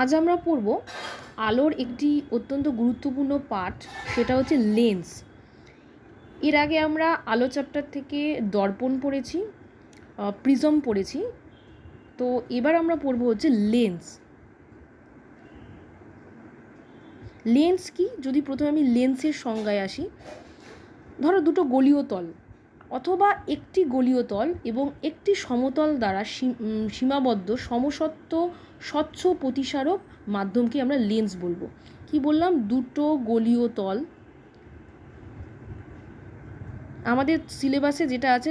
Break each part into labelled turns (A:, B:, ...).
A: আজ আমরা পড়ব আলোর একটি অত্যন্ত গুরুত্বপূর্ণ পাঠ, সেটা হচ্ছে লেন্স এর আগে আমরা আলো চ্যাপ্টার থেকে দর্পণ পড়েছি প্রিজম পড়েছি, তো এবার আমরা পড়ব হচ্ছে লেন্স লেন্স কি? যদি প্রথমে আমি লেন্সের সংজ্ঞায় আসি, ধরো দুটো গলীয় তল, অথবা একটি গলীয় তল এবং একটি সমতল দ্বারা সীমাবদ্ধ সমসত্ব স্বচ্ছ প্রতিসারক মাধ্যমকে আমরা লেন্স বলব। কি বললাম? দুটো গলীয় তল। আমাদের সিলেবাসে যেটা আছে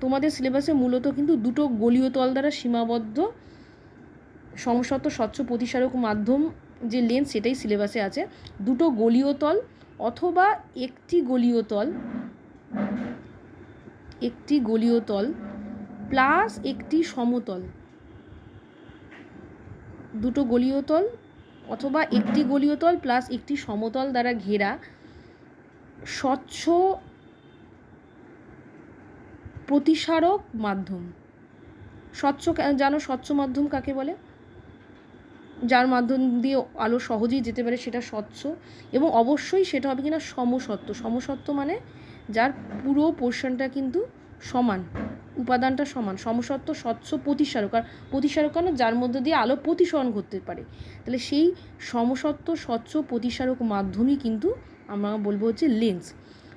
A: তোমাদের সিলেবাসে মূলত কিন্তু দুটো গলীয় তল দ্বারা সীমাবদ্ধ, সমসত্ব স্বচ্ছ প্রতিসারক মাধ্যম যে লেন্স সেটাই সিলেবাসে আছে। দুটো গলীয় তল অথবা একটি গলীয় তল, একটি গলীয় তল প্লাস একটি সমতল। দুটো গলীয় তল অথবা একটি গলীয় তল প্লাস একটি সমতল দ্বারা ঘেরা স্বচ্ছ প্রতিসারক মাধ্যম। স্বচ্ছ জানো স্বচ্ছ মাধ্যম কাকে বলে? যার মাধ্যম দিয়ে আলো সহজেই যেতে পারে সেটা স্বচ্ছ এবং অবশ্যই সেটা হবে কিনা সমসত্ব সমসত্ব মানে যার পুরো পোর্শনটা কিন্তু সমান। উপাদানটা সমান সমসত্ব স্বচ্ছ প্রতিসারক, আর প্রতিসারক কেন যার মধ্যে দিয়ে আলো প্রতিসরণ করতে পারে। তাহলে সেই সমসত্ব স্বচ্ছ প্রতিসারক মাধ্যমই কিন্তু আমরা বলব হচ্ছে লেন্স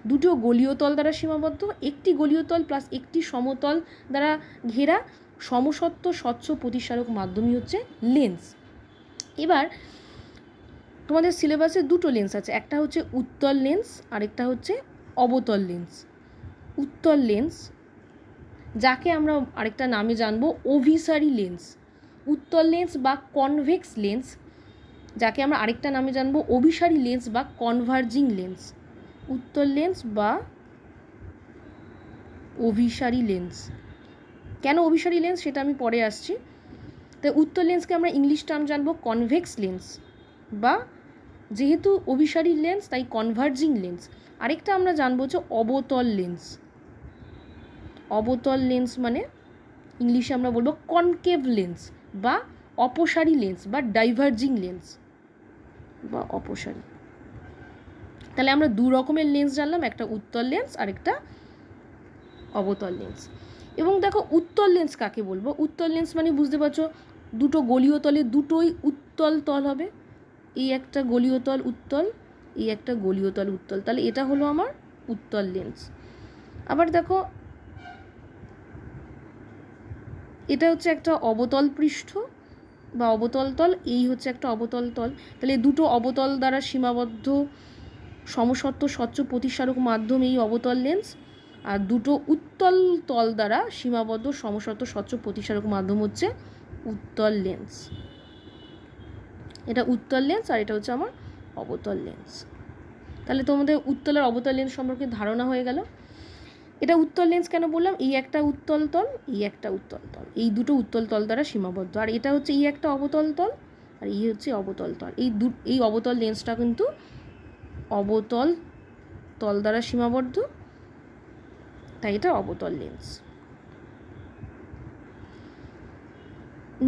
A: দুটো গলীয় তল দ্বারা সীমাবদ্ধ, একটি গলীয় তল প্লাস একটি সমতল দ্বারা ঘেরা সমসত্ব স্বচ্ছ প্রতিসারক মাধ্যমই হচ্ছে লেন্স এবার তোমাদের সিলেবাসে দুটো লেন্স আছে, একটা হচ্ছে উত্তল লেন্স আরেকটা হচ্ছে অবতল লেন্স উত্তল লেন্স যাকে আমরা আরেকটা নামে জানব, অভিসারি লেন্স। উত্তল লেন্স বা কনভেক্স লেন্স, যাকে আমরা আরেকটা নামে জানব, অভিসারী লেন্স বা কনভার্জিং লেন্স। উত্তল লেন্স বা অভিসারী লেন্স। কেন অভিসারী লেন্স? সেটা আমি পরে আসছি। তাই উত্তর লেন্সকে আমরা ইংলিশ টার্ম জানব, কনভেক্স লেন্স বা যেহেতু অভিসারী লেন্স, তাই কনভার্জিং লেন্স। আরেকটা আমরা জানব হচ্ছে অবতল লেন্স। অবতল লেন্স মানে ইংলিশে আমরা বলব কনকেভ লেন্স বা অপসারী লেন্স বা ডাইভার্জিং লেন্স বা অপসারী। তাহলে আমরা দু রকমের লেন্স জানলাম, একটা উত্তল লেন্স আর একটা অবতল লেন্স এবং দেখো উত্তল লেন্স কাকে বলব? উত্তল লেন্স মানে বুঝতে পারছ, দুটো গলীয় তলে দুটোই উত্তল তল হবে। এই একটা গলীয় তল উত্তল, এই একটা গলীয় তল উত্তল। তাহলে এটা হলো আমার উত্তল লেন্স আবার দেখো এটা হচ্ছে একটা অবতল পৃষ্ঠ বা অবতল তল, এই হচ্ছে একটা অবতল তল। তাহলে দুটো অবতল দ্বারা সীমাবদ্ধ সমসত্ব স্বচ্ছ প্রতিসারক মাধ্যম এই অবতল লেন্স আর দুটো উত্তল তল দ্বারা সীমাবদ্ধ সমসত্ব স্বচ্ছ প্রতিসারক মাধ্যম হচ্ছে উত্তল লেন্স এটা উত্তল লেন্স আর এটা হচ্ছে আমার অবতল লেন্স তাহলে তোমাদের উত্তল আর অবতল লেন্স সম্পর্কে ধারণা হয়ে গেল। এটা উত্তল লেন্স কেন বললাম? এই একটা উত্তল তল, এই একটা উত্তল তল। এই দুটো উত্তল তল দ্বারা সীমাবদ্ধ। আর এটা হচ্ছে এই একটা অবতল তল, আর এই হচ্ছে অবতল তল। এই দু, এই অবতল লেন্সটা কিন্তু অবতল তল দ্বারা সীমাবদ্ধ, তাই এটা অবতল লেন্স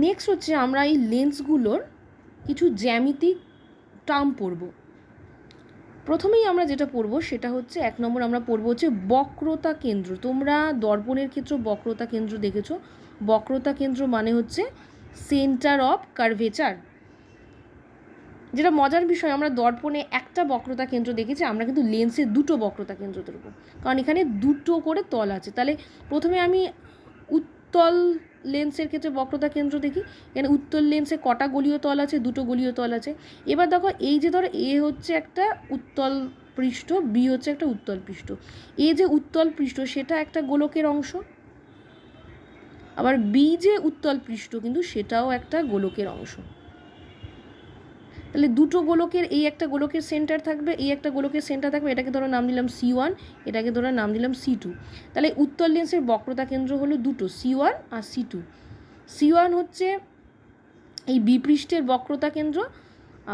A: নেক্সট হচ্ছে আমরা এই লেন্সগুলোর কিছু জ্যামিতিক টার্ম পড়ব। প্রথমেই আমরা যেটা পড়ব সেটা হচ্ছে, এক নম্বর আমরা পড়ব হচ্ছে বক্রতা কেন্দ্র। তোমরা দর্পণের ক্ষেত্রে বক্রতা কেন্দ্র দেখেছ। বক্রতা কেন্দ্র মানে হচ্ছে সেন্টার অফ কার্ভেচার যেটা মজার বিষয়, আমরা দর্পণে একটা বক্রতা কেন্দ্র দেখেছি, আমরা কিন্তু লেন্সে দুটো বক্রতা কেন্দ্র ধরব। কারণ এখানে দুটো করে তল আছে। তাহলে প্রথমে আমি উত্তল লেন্সের ক্ষেত্রে বক্রতা কেন্দ্র দেখি। এখানে উত্তর লেন্সে কটা গলীয় তল আছে, দুটো গলীয় তল আছে। এবার দেখো, এই যে ধরো, এ হচ্ছে একটা উত্তল পৃষ্ঠ, বি হচ্ছে একটা উত্তল পৃষ্ঠ। এ যে উত্তল পৃষ্ঠ, সেটা একটা গোলকের অংশ। আবার বি যে উত্তল পৃষ্ঠ, কিন্তু সেটাও একটা গোলকের অংশ। তাহলে দুটো গোলকের, এই একটা গোলকের সেন্টার থাকবে, এই একটা গোলকের সেন্টার থাকবে, এটাকে ধরো নাম দিলাম সি ওয়ান এটাকে ধরো নাম দিলাম সি টু তাহলে উত্তর লেন্সের বক্রতা কেন্দ্র হলো দুটো সি ওয়ান আর সি টু সি ওয়ান হচ্ছে এই বি পৃষ্ঠের বক্রতা কেন্দ্র,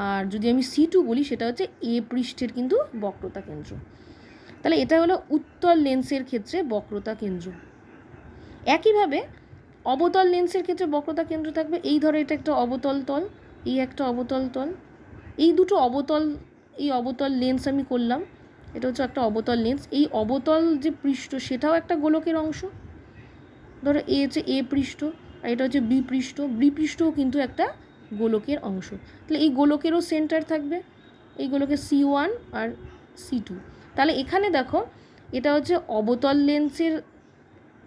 A: আর যদি আমি সি টু বলি, সেটা হচ্ছে এ পৃষ্ঠের কিন্তু বক্রতা কেন্দ্র। তাহলে এটা হলো উত্তর লেন্সের ক্ষেত্রে বক্রতা কেন্দ্র। একইভাবে অবতল লেন্সের ক্ষেত্রে বক্রতা কেন্দ্র থাকবে, এই ধরো এটা একটা অবতল তল, এই একটা অবতল তল এই দুটো অবতল, এই অবতল লেন্স আমি করলাম। এটা হচ্ছে একটা অবতল লেন্স এই অবতল যে পৃষ্ঠ, সেটাও একটা গোলকের অংশ। ধরো এ হচ্ছে এ পৃষ্ঠ আর এটা হচ্ছে বি পৃষ্ঠ। বি পৃষ্ঠও কিন্তু একটা গোলকের অংশ। তাহলে এই গোলকেরও সেন্টার থাকবে। এই গোলকের সি ওয়ান আর সি টু তাহলে এখানে দেখো, এটা হচ্ছে অবতল লেন্সের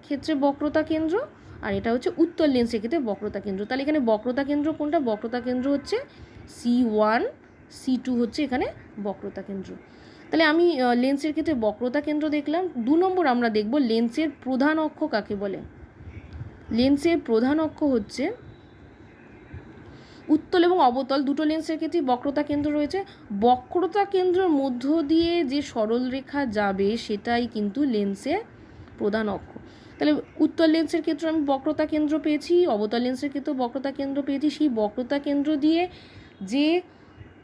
A: ক্ষেত্রে বক্রতা কেন্দ্র আর এটা হচ্ছে উত্তর লেন্সের ক্ষেত্রে বক্রতা কেন্দ্র। তাহলে এখানে বক্রতা কেন্দ্র কোনটা? বক্রতা কেন্দ্র হচ্ছে সি ওয়ান সি টু হচ্ছে এখানে বক্রতা কেন্দ্র। তাহলে আমি লেন্সের ক্ষেত্রে বক্রতা কেন্দ্র দেখলাম। দু নম্বর আমরা দেখব লেন্সের প্রধান অক্ষ কাকে বলে? লেন্সের প্রধান অক্ষ হচ্ছে উত্তল এবং অবতল, দুটো লেন্সের ক্ষেত্রেই বক্রতা কেন্দ্র রয়েছে। বক্রতা কেন্দ্রের মধ্য দিয়ে যে সরল রেখা যাবে, সেটাই কিন্তু লেন্সের প্রধান অক্ষ। তাহলে উত্তর লেন্সের ক্ষেত্রে আমি বক্রতা কেন্দ্র পেয়েছি, অবতল লেন্সের ক্ষেত্রেও বক্রতা কেন্দ্র পেয়েছি। সেই বক্রতা কেন্দ্র দিয়ে যে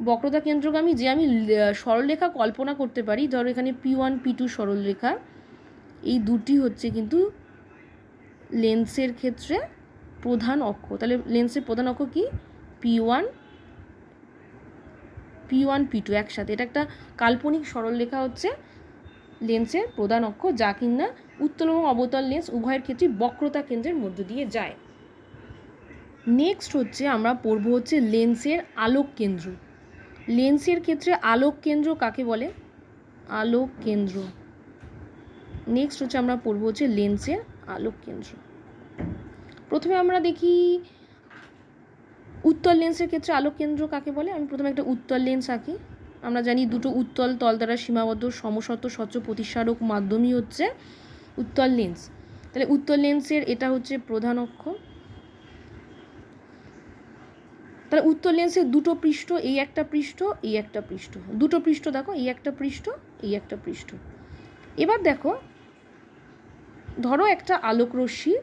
A: বক্রতা কেন্দ্রগামী যে আমি সরলরেখা কল্পনা করতে পারি, ধরো এখানে পি ওয়ান পি টু সরলরেখা, এই দুটি হচ্ছে কিন্তু লেন্সের ক্ষেত্রে প্রধান অক্ষ। তাহলে লেন্সের প্রধান অক্ষ কি? P one P one P two একসাথে। এটা একটা কাল্পনিক সরলরেখা হচ্ছে লেন্সের প্রধান অক্ষ, যা কিনা উত্তল এবং অবতল লেন্স উভয়ের ক্ষেত্রে বক্রতা কেন্দ্রের মধ্য দিয়ে যায়। নেক্সট হচ্ছে আমরা পড়ব হচ্ছে লেন্সের আলোক কেন্দ্র। লেন্সের ক্ষেত্রে আলোক কেন্দ্র কাকে বলে? আলোক কেন্দ্র। নেক্সট হচ্ছে আমরা পড়ব হচ্ছে লেন্সের আলোক কেন্দ্র। প্রথমে আমরা দেখি উত্তল লেন্সের ক্ষেত্রে আলোক কেন্দ্র কাকে বলে? আমি প্রথমে একটা উত্তল লেন্স আঁকি। আমরা জানি দুটো উত্তল তল দ্বারা সীমাবদ্ধ, সমসত্ব, স্বচ্ছ, প্রতিসারক মাধ্যমই হচ্ছে উত্তল লেন্স তাহলে উত্তল লেন্সের এটা হচ্ছে প্রধান অক্ষ। তাহলে উত্তর লেন্সের দুটো পৃষ্ঠ, এই একটা পৃষ্ঠ, এই একটা পৃষ্ঠ। দুটো পৃষ্ঠ দেখো, এই একটা পৃষ্ঠ, এই একটা পৃষ্ঠ। এবার দেখো, ধরো একটা আলোক রশ্মি,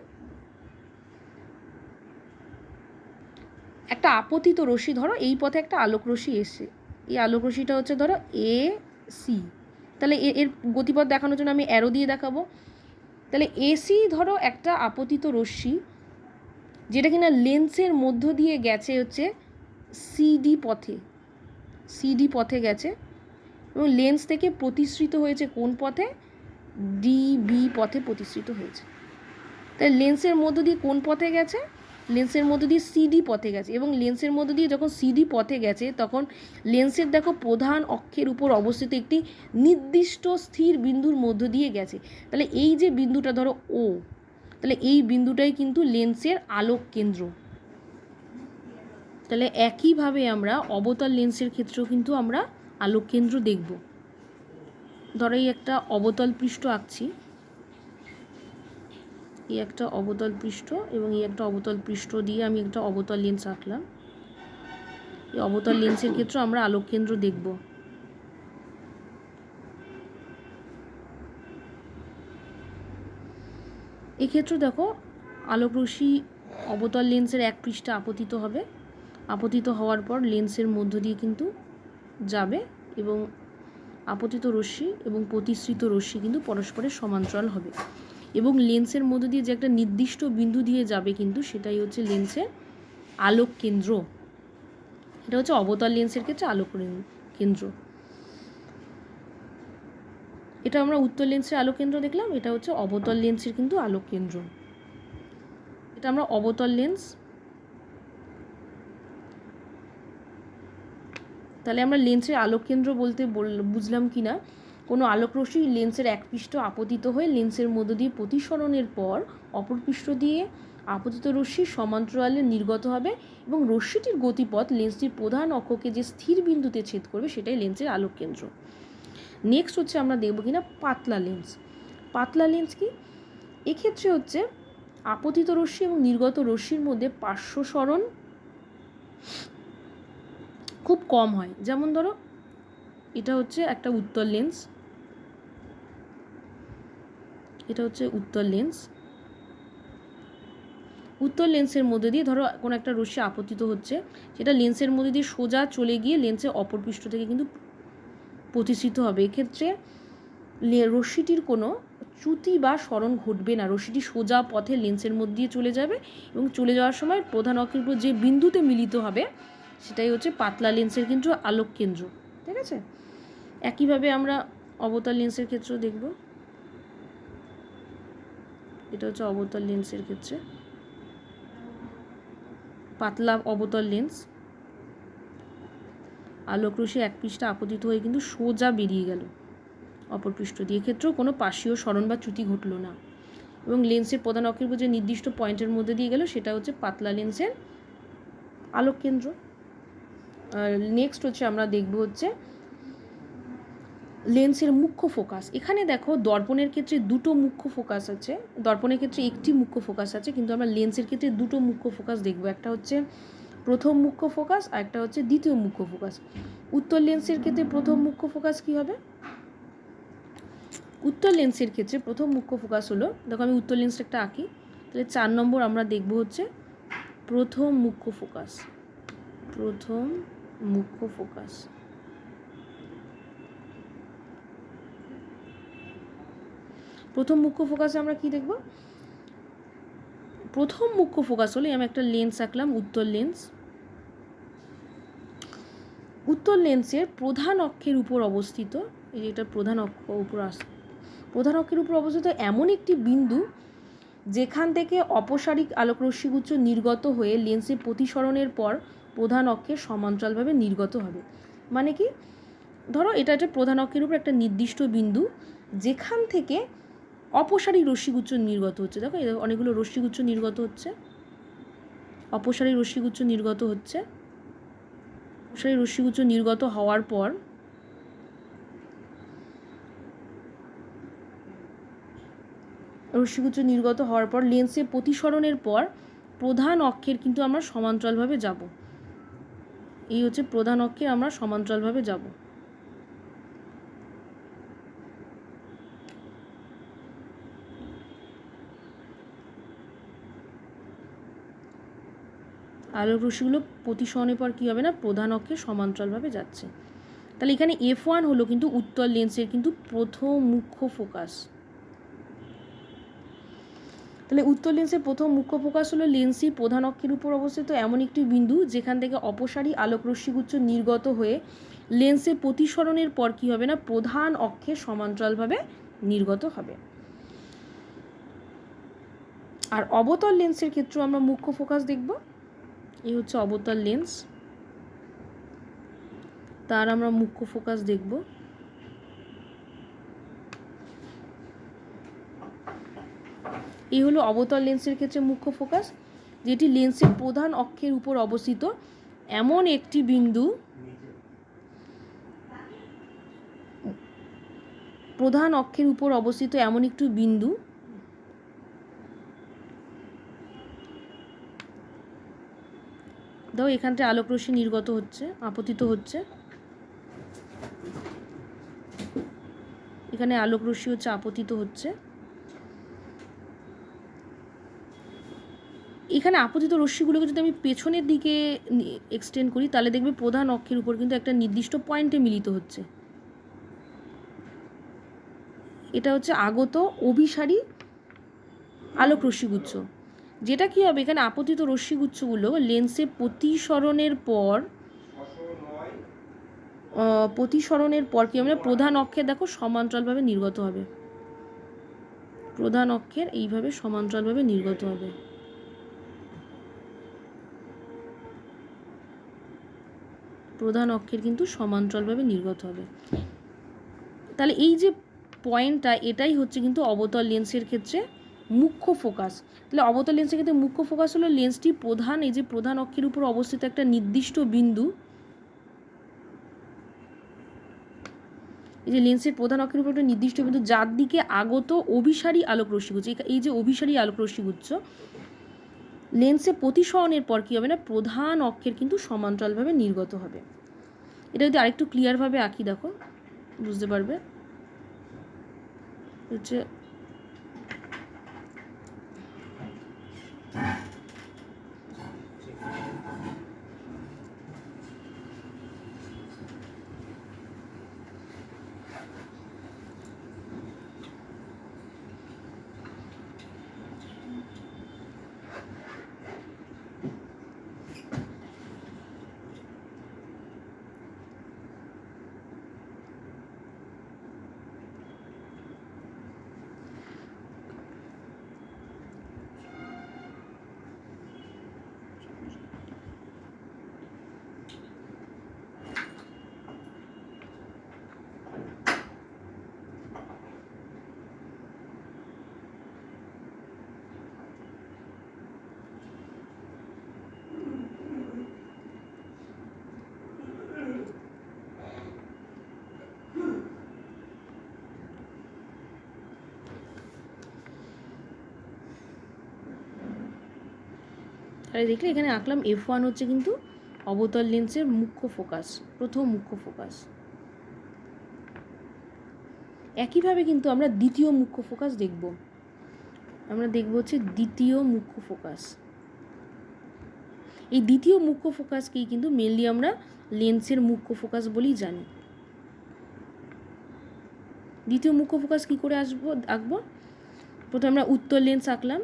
A: একটা আপতিত রশ্মি, ধরো এই পথে একটা আলোক রশ্মি এসে এই আলোক রশ্মিটা হচ্ছে ধরো এ সি তাহলে এর গতিপথ দেখানোর জন্য আমি অ্যারো দিয়ে দেখাবো। তাহলে এসি ধরো একটা আপতিত রশ্মি, যেটা কিনা লেন্সের মধ্য দিয়ে গেছে হচ্ছে সিডি পথে সিডি পথে গেছে এবং লেন্স থেকে প্রতিসৃত হয়েছে কোন পথে? ডিবি পথে প্রতিসৃত হয়েছে। তাই লেন্সের মধ্য দিয়ে কোন পথে গেছে? লেন্সের মধ্য দিয়ে সিডি পথে গেছে এবং লেন্সের মধ্য দিয়ে যখন সিডি পথে গেছে তখন লেন্সের দেখো প্রধান অক্ষের উপর অবস্থিত একটি নির্দিষ্ট স্থির বিন্দুর মধ্য দিয়ে গেছে। তাহলে এই যে বিন্দুটা ধরো ও তাহলে এই বিন্দুটাই কিন্তু লেন্সের আলোক কেন্দ্র। তাহলে একইভাবে আমরা অবতল লেন্সের ক্ষেত্রেও কিন্তু আমরা আলোক কেন্দ্র দেখব। ধরো এই একটা অবতল পৃষ্ঠ আঁকছি। এই একটা অবতল পৃষ্ঠ এবং এই একটা অবতল পৃষ্ঠ দিয়ে আমি একটা অবতল লেন্স আঁকলাম। এই অবতল লেন্সের ক্ষেত্রে আমরা আলোক কেন্দ্র দেখব। এক্ষেত্রে দেখো আলোক রশ্মি অবতল লেন্সের এক পৃষ্ঠে আপতিত হবে। আপতিত হওয়ার পর লেন্সের মধ্য দিয়ে কিন্তু যাবে এবং আপতিত রশ্মি এবং প্রতিশ্রিত রশ্মি কিন্তু পরস্পরের সমান্তরাল হবে। এবং লেন্সের মধ্য দিয়ে যে একটা নির্দিষ্ট বিন্দু দিয়ে যাবে কিন্তু সেটাই হচ্ছে লেন্সের আলোক কেন্দ্র। এটা হচ্ছে অবতল লেন্সের ক্ষেত্রে আলোক কেন্দ্র। এটা আমরা উত্তর লেন্সের আলোক কেন্দ্র দেখলাম, এটা হচ্ছে অবতল লেন্সের কিন্তু আলোক কেন্দ্র। এটা আমরা অবতল লেন্স তাহলে আমরা লেন্সের আলোক কেন্দ্র বলতে বল- বুঝলাম কি না? কোনো আলোক রশ্মি লেন্সের এক পৃষ্ঠ আপতিত হয়ে লেন্সের মধ্য দিয়ে প্রতিসরণের পর অপর পৃষ্ঠ দিয়ে আপতিত রশ্মি সমান্তরালে নির্গত হবে এবং রশ্মিটির গতিপথ লেন্সটির প্রধান অক্ষকে যে স্থির বিন্দুতে ছেদ করবে সেটাই লেন্সের আলোক কেন্দ্র। নেক্সট হচ্ছে আমরা দেখব কিনা পাতলা লেন্স। পাতলা লেন্স কি? এক্ষেত্রে হচ্ছে আপতিত রশ্মি এবং নির্গত রশ্মির মধ্যে পার্শ্ব সরণ খুব কম হয়। যেমন ধরো, এটা হচ্ছে একটা উত্তর লেন্স এটা হচ্ছে উত্তর লেন্স উত্তর লেন্সের মধ্যে দিয়ে ধরো, কোনো একটা রশ্মি আপতিত হচ্ছে, সেটা লেন্সের মধ্যে দিয়ে সোজা চলে গিয়ে লেন্সের অপর পৃষ্ঠ থেকে কিন্তু প্রতিষ্ঠিত হবে। এক্ষেত্রে রশ্মিটির কোনো চ্যুতি বা স্মরণ ঘটবে না। রশ্মিটি সোজা পথে লেন্সের মধ্যে দিয়ে চলে যাবে এবং চলে যাওয়ার সময় প্রধান অক্ষের উপর যে বিন্দুতে মিলিত হবে সেটাই হচ্ছে পাতলা লেন্সের কিন্তু আলোক কেন্দ্র, ঠিক আছে? একইভাবে আমরা অবতার লেন্সের ক্ষেত্রেও দেখব। এটা হচ্ছে অবতার লেন্সের ক্ষেত্রে। পাতলা অবতল লেন্স আলোকরশ্মি এক পৃষ্ঠা আপতিত হয়ে কিন্তু সোজা বেরিয়ে গেল। অপর পৃষ্ঠ দিয়ে ক্ষেত্রেও কোনো পাশীয় স্মরণ বা চ্যুতি ঘটলো না। এবং লেন্সের প্রধান অক্ষের যে নির্দিষ্ট পয়েন্টের মধ্যে দিয়ে গেল, সেটা হচ্ছে পাতলা লেন্সের আলোক কেন্দ্র। নেক্সট হচ্ছে আমরা দেখব হচ্ছে লেন্সের মুখ্য ফোকাস এখানে দেখো দর্পণের ক্ষেত্রে দুটো মুখ্য ফোকাস আছে। দর্পণের ক্ষেত্রে একটি মুখ্য ফোকাস আছে, কিন্তু আমরা লেন্সের ক্ষেত্রে দুটো মুখ্য ফোকাস দেখব। একটা হচ্ছে প্রথম মুখ্য ফোকাস আর একটা হচ্ছে দ্বিতীয় মুখ্য ফোকাস উত্তর লেন্সের ক্ষেত্রে প্রথম মুখ্য ফোকাস কি হবে? উত্তর লেন্সের ক্ষেত্রে প্রথম মুখ্য ফোকাস হলো, দেখো আমি উত্তর লেন্সটা একটা আঁকি, তাহলে চার নম্বর আমরা দেখব হচ্ছে প্রথম মুখ্য ফোকাস প্রথম মুখ্য ফোকাস। প্রথম মুখ্য ফোকাসে আমরা কি দেখব? প্রথম মুখ্য ফোকাস হলে আমি একটা লেন্স আঁকলাম, উত্তর লেন্স। উত্তর লেন্সের প্রধান অক্ষের উপর অবস্থিত, এই এটা প্রধান অক্ষ উপর প্রধান অক্ষের উপর অবস্থিত এমন একটি বিন্দু যেখান থেকে অপসারিক আলোকরশ্মিগুচ্ছ নির্গত হয়ে লেন্সে প্রতিসরণের পর প্রধান অক্ষের সমান্তরালভাবে নির্গত হবে। মানে কি? ধরো এটা একটা প্রধান অক্ষের উপর একটা নির্দিষ্ট বিন্দু, যেখান থেকে অপসারী রশ্মিগুচ্ছ নির্গত হচ্ছে। দেখো অনেকগুলো রশ্মিগুচ্ছ নির্গত হচ্ছে। অপসারী রশ্মিগুচ্ছ নির্গত হচ্ছে। অপসারী রশ্মিগুচ্ছ নির্গত হওয়ার পর রশ্মিগুচ্ছ নির্গত হওয়ার পর লেন্সে প্রতিসরণের পর প্রধান অক্ষের কিন্তু আমরা সমান্তরালভাবে যাব। এই হচ্ছে প্রধান অক্ষে আমরা সমান্তরালভাবে যাব। আলোক রশ্মিগুলো প্রতিসরণের পর কী হবে না? প্রধান অক্ষে সমান্তরালভাবে যাচ্ছে। তাহলে এখানে এফ ওয়ান হলো কিন্তু উত্তর লেন্সের কিন্তু প্রথম মুখ্য ফোকাস তাহলে উত্তর লেন্সের প্রথম মুখ্য ফোকাস হলো লেন্সই প্রধান অক্ষের উপর অবস্থিত এমন একটি বিন্দু, যেখান থেকে অপসারী আলোক রশ্মিগুচ্ছ নির্গত হয়ে লেন্সে প্রতিসরণের পর কী হবে না, প্রধান অক্ষের সমান্তরালভাবে নির্গত হবে। আর অবতল লেন্সের ক্ষেত্রেও আমরা মুখ্য ফোকাস দেখব। এই হচ্ছে অবতল লেন্স তার আমরা মুখ্য ফোকাস দেখব। এই হলো অবতল লেন্সের ক্ষেত্রে মুখ্য ফোকাস যেটি লেন্সের প্রধান অক্ষের উপর অবস্থিত এমন একটি বিন্দু প্রধান অক্ষের উপর অবস্থিত এমন একটি বিন্দু দাও এখানটা আলোক রশ্মি নির্গত হচ্ছে, আপতিত হচ্ছে। এখানে আলোক রশ্মি হচ্ছে, আপতিত হচ্ছে। এখানে আপতিত রশ্মিগুলোকে যদি আমি পেছনের দিকে এক্সটেন্ড করি, তাহলে দেখবে প্রধান অক্ষের উপর কিন্তু একটা নির্দিষ্ট পয়েন্টে মিলিত হচ্ছে। এটা হচ্ছে আগত, অভিসারী, আলোক রশ্মিগুচ্ছ। যেটা কী হবে, এখানে আপতিত রশ্মিগুচ্ছগুলো লেন্সে প্রতিসরণের পর প্রতিসরণের পর কী হবে? প্রধান অক্ষের দেখো সমান্তরালভাবে নির্গত হবে। প্রধান অক্ষের এইভাবে সমান্তরালভাবে নির্গত হবে। প্রধান অক্ষের কিন্তু সমান্তরালভাবে নির্গত হবে। তাহলে এই যে পয়েন্টটা এটাই হচ্ছে কিন্তু অবতল লেন্সের ক্ষেত্রে মুখ্য ফোকাস তাহলে অবতল লেন্সের ক্ষেত্রে মুখ্য ফোকাস হলো লেন্সটি প্রধান, এই যে প্রধান অক্ষের উপর অবস্থিত একটা নির্দিষ্ট বিন্দু। এই যে লেন্সের প্রধান অক্ষের উপর একটা নির্দিষ্ট বিন্দু, যার দিকে আগত অভিসারী আলোক রশ্মিগুচ্ছ এই যে অভিসারী আলোক রশ্মিগুচ্ছ লেন্সে প্রতিসরণের পর কী হবে না? প্রধান অক্ষের কিন্তু সমান্তরালভাবে নির্গত হবে। এটা যদি আরেকটু ক্লিয়ারভাবে আঁকি, দেখো, বুঝতে পারবে? হচ্ছে তাহলে দেখলে এখানে আঁকলাম এফ ওয়ান হচ্ছে কিন্তু অবতল লেন্সের মুখ্য ফোকাস, প্রথম মুখ্য ফোকাস। একইভাবে কিন্তু আমরা দ্বিতীয় মুখ্য ফোকাস দেখব। আমরা দেখব হচ্ছে দ্বিতীয় মুখ্য ফোকাস। এই দ্বিতীয় মুখ্য ফোকাসকেই কিন্তু মেনলি আমরা লেন্সের মুখ্য ফোকাস বলেই জানি। দ্বিতীয় মুখ্য ফোকাস কী করে আসব, আঁকবো? প্রথমে আমরা উত্তর লেন্স আঁকলাম।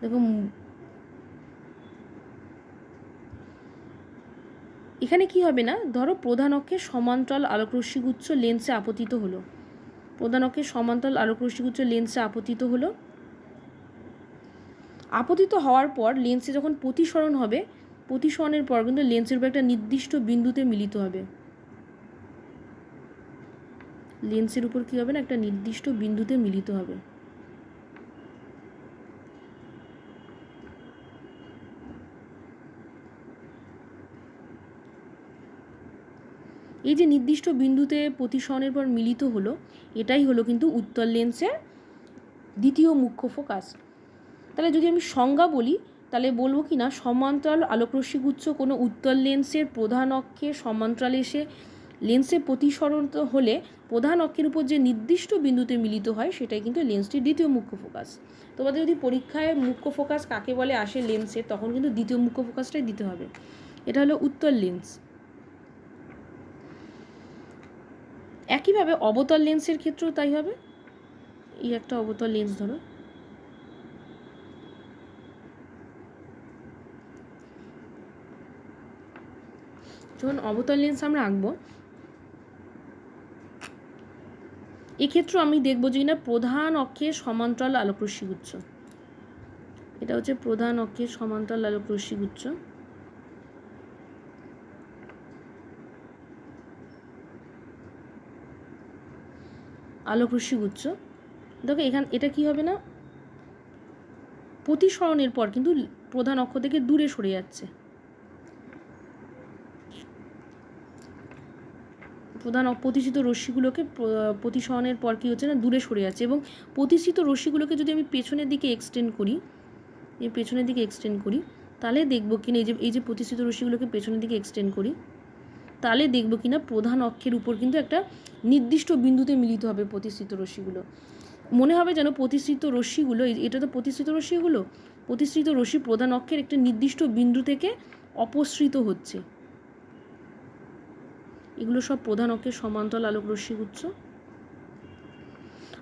A: দেখো এখানে কি হবে না? ধরো প্রধান অক্ষের সমান্তরাল আলোকরশ্মিগুচ্ছ লেন্সে আপতিত হলো। প্রধান অক্ষের সমান্তরাল আলোকরশ্মিগুচ্ছ লেন্সে আপতিত হলো। আপতিত হওয়ার পর লেন্সে যখন প্রতিসরণ হবে, প্রতিসরণের পর কিন্তু লেন্সের উপর একটা নির্দিষ্ট বিন্দুতে মিলিত হবে। লেন্সের উপর কী হবে না? একটা নির্দিষ্ট বিন্দুতে মিলিত হবে। এই যে নির্দিষ্ট বিন্দুতে প্রতিসরণের পর মিলিত হলো, এটাই হলো কিন্তু উত্তর লেন্সের দ্বিতীয় মুখ্য ফোকাস তাহলে যদি আমি সংজ্ঞা বলি, তাহলে বলব কি না, সমান্তরাল আলোকরশ্মিগুচ্ছ কোনো উত্তর লেন্সের প্রধান অক্ষে সমান্তরাল এসে লেন্সে প্রতিসরণ হলে প্রধান অক্ষের উপর যে নির্দিষ্ট বিন্দুতে মিলিত হয়, সেটাই কিন্তু লেন্সটির দ্বিতীয় মুখ্য ফোকাস তোমাদের যদি পরীক্ষায় মুখ্য ফোকাস কাকে বলে আসে লেন্সের তখন কিন্তু দ্বিতীয় মুখ্য ফোকাসটাই দিতে হবে। এটা হলো উত্তর লেন্স একইভাবে অবতল লেন্সের ক্ষেত্রেও তাই হবে। এই একটা অবতল লেন্স ধরো। যখন অবতল লেন্স আমরা আঁকবো, এক্ষেত্রেও আমি দেখব যে না প্রধান অক্ষের সমান্তরাল আলোকরশ্মিগুচ্ছ এটা হচ্ছে প্রধান অক্ষের সমান্তরাল আলোকরশ্মিগুচ্ছ। আলোকরশ্মিগুচ্ছ দেখো এখান, এটা কি হবে না? প্রতিসরণের পর কিন্তু প্রধান অক্ষ থেকে দূরে সরে যাচ্ছে। প্রধান প্রতিষ্ঠিত রশ্মিগুলোকে প্রতিসরণের পর কী হচ্ছে না? দূরে সরে যাচ্ছে এবং প্রতিষ্ঠিত রশ্মিগুলোকে যদি আমি পেছনের দিকে এক্সটেন্ড করি, এই পেছনের দিকে এক্সটেন্ড করি, তাহলে দেখব কিনা, এই যে এই যে প্রতিষ্ঠিত রশ্মিগুলোকে পেছনের দিকে এক্সটেন্ড করি তাহলে দেখব কিনা প্রধান অক্ষের উপর কিন্তু একটা নির্দিষ্ট বিন্দুতে মিলিত হবে প্রতিষ্ঠিত রশ্মিগুলো। মনে হবে যেন প্রতিষ্ঠিত রশ্মিগুলো এটা তো প্রতিষ্ঠিত রশ্মিগুলো? প্রতিষ্ঠিত রশ্মি প্রধান অক্ষের একটা নির্দিষ্ট বিন্দু থেকে অপসৃত হচ্ছে। এগুলো সব প্রধান অক্ষের সমান্তরাল আলোক রশ্মিগুচ্ছ।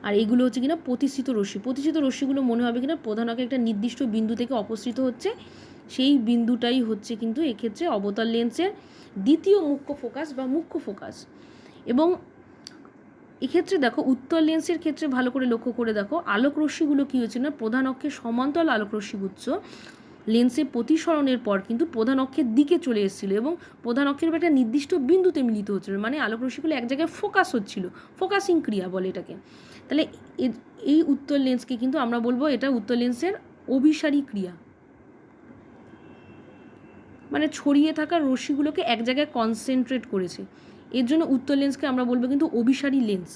A: আর এগুলো হচ্ছে কিনা প্রতিষ্ঠিত রশ্মি। প্রতিষ্ঠিত রশ্মিগুলো মনে হবে কিনা প্রধান অক্ষে একটা নির্দিষ্ট বিন্দু থেকে অপসৃত হচ্ছে। সেই বিন্দুটাই হচ্ছে কিন্তু এক্ষেত্রে অবতার লেন্সের দ্বিতীয় মুখ্য ফোকাস বা মুখ্য ফোকাস এবং এক্ষেত্রে দেখো উত্তর লেন্সের ক্ষেত্রে ভালো করে লক্ষ্য করে দেখো, আলোক রশ্মিগুলো কী হচ্ছে না? প্রধান অক্ষের সমান্তরাল আলোক রশ্মিগুচ্ছ লেন্সে প্রতিসরণের পর কিন্তু প্রধান অক্ষের দিকে চলে এসেছিল এবং প্রধান অক্ষের একটা নির্দিষ্ট বিন্দুতে মিলিত হচ্ছিল মানে আলোক রশ্মিগুলো এক জায়গায় ফোকাস হচ্ছিল ফোকাসিং ক্রিয়া বলে এটাকে। তাহলে এই উত্তর লেন্সকে কিন্তু আমরা বলব এটা উত্তর লেন্সের অভিসারী ক্রিয়া। মানে ছড়িয়ে থাকা রশ্মিগুলোকে এক জায়গায় কনসেন্ট্রেট করেছে। এর জন্য উত্তর লেন্সকে আমরা বলব কিন্তু অভিসারী লেন্স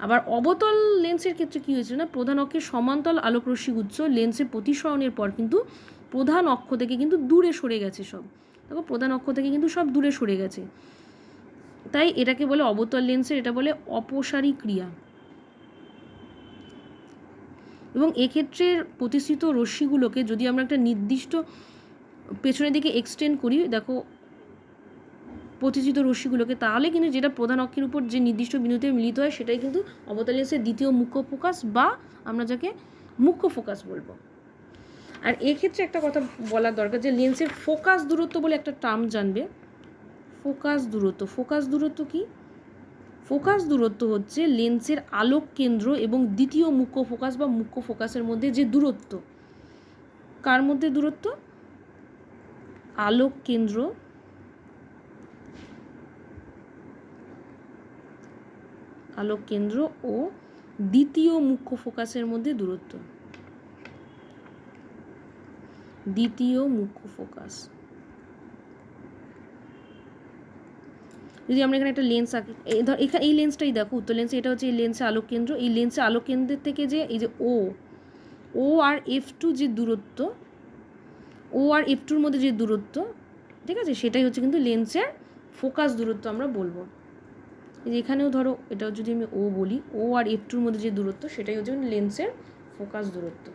A: আবার অবতল লেন্সের ক্ষেত্রে কী হয়েছে না, প্রধান অক্ষের সমান্তল আলোক রশ্মিগুচ্ছ লেন্সে প্রতিসরণের পর কিন্তু প্রধান অক্ষ থেকে কিন্তু দূরে সরে গেছে সব। দেখো, প্রধান অক্ষ থেকে কিন্তু সব দূরে সরে গেছে। তাই এটাকে বলে অবতল লেন্সের এটা বলে অপসারী ক্রিয়া। এবং এক্ষেত্রে প্রতিষ্ঠিত রশ্মিগুলোকে যদি আমরা একটা নির্দিষ্ট পেছনের দিকে এক্সটেন্ড করি, দেখো, প্রতিষ্ঠিত রশ্মিগুলোকে, তাহলে কিন্তু যেটা প্রধান অক্ষের উপর যে নির্দিষ্ট বিন্দুতে মিলিত হয়, সেটাই কিন্তু অবতার লেন্সের দ্বিতীয় মুখ্য ফোকাস বা আমরা যাকে মুখ্য ফোকাস বলব। আর এক্ষেত্রে একটা কথা বলার দরকার যে লেন্সের ফোকাস দূরত্ব বলে একটা টার্ম জানবে। ফোকাস দূরত্ব ফোকাস দূরত্ব কি? ফোকাস দূরত্ব হচ্ছে লেন্সের আলোক কেন্দ্র এবং দ্বিতীয় মুখ্য ফোকাস বা মুখ্য ফোকাসের মধ্যে যে দূরত্ব। কার মধ্যে দূরত্ব? আলোক কেন্দ্র। আলোক কেন্দ্র ও দ্বিতীয় মুখ্য ফোকাসের মধ্যে দূরত্ব। দ্বিতীয় মুখ্য ফোকাস। যদি আমরা এখানে একটা লেন্স আঁকি ধর এই লেন্সটাই দেখো, উত্তর লেন্স এটা হচ্ছে এই লেন্সে আলোক কেন্দ্র, এই লেন্সে আলোক কেন্দ্রের থেকে যে, এই যে ও ও আর এফ টু যে দূরত্ব ও আর এফ টুর মধ্যে যে দূরত্ব, ঠিক আছে? সেটাই হচ্ছে কিন্তু লেন্সের ফোকাস দূরত্ব আমরা বলব। এখানেও ধরো এটা যদি আমি ও বলি, ও আর এফ টুর মধ্যে যে দূরত্ব, সেটাই হচ্ছে লেন্সের ফোকাস দূরত্ব।